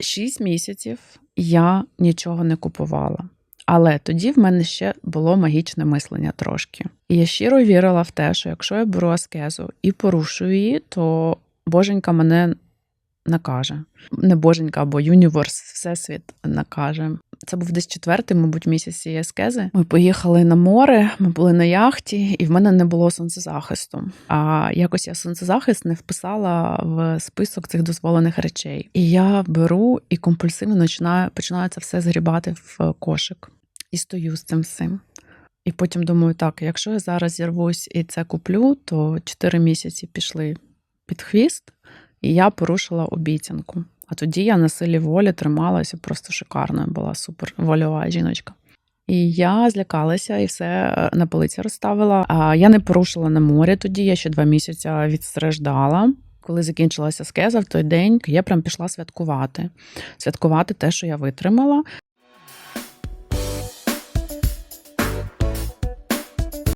Шість місяців я нічого не купувала. Але тоді в мене ще було магічне мислення трошки. І я щиро вірила в те, що якщо я беру аскезу і порушую її, то боженька мене накаже. Не боженька, або юніверс, всесвіт накаже. Це був десь четвертий, мабуть, місяць цієї аскези. Ми поїхали на море, ми були на яхті, і в мене не було сонцезахисту. А якось я сонцезахист не вписала в список цих дозволених речей. І я беру і компульсивно починаю, починаю це все згрібати в кошик. І стою з цим всім. І потім думаю, так, якщо я зараз зірвусь і це куплю, то 4 місяці пішли під хвіст, і я порушила обіцянку. А тоді я на силі волі трималася просто шикарно, була супер вольова жіночка. І я злякалася і все е, на полиці розставила. А я не порушила на морі тоді, я ще два місяці відстраждала. Коли закінчилася скеза в той день, я прям пішла святкувати. Святкувати те, що я витримала.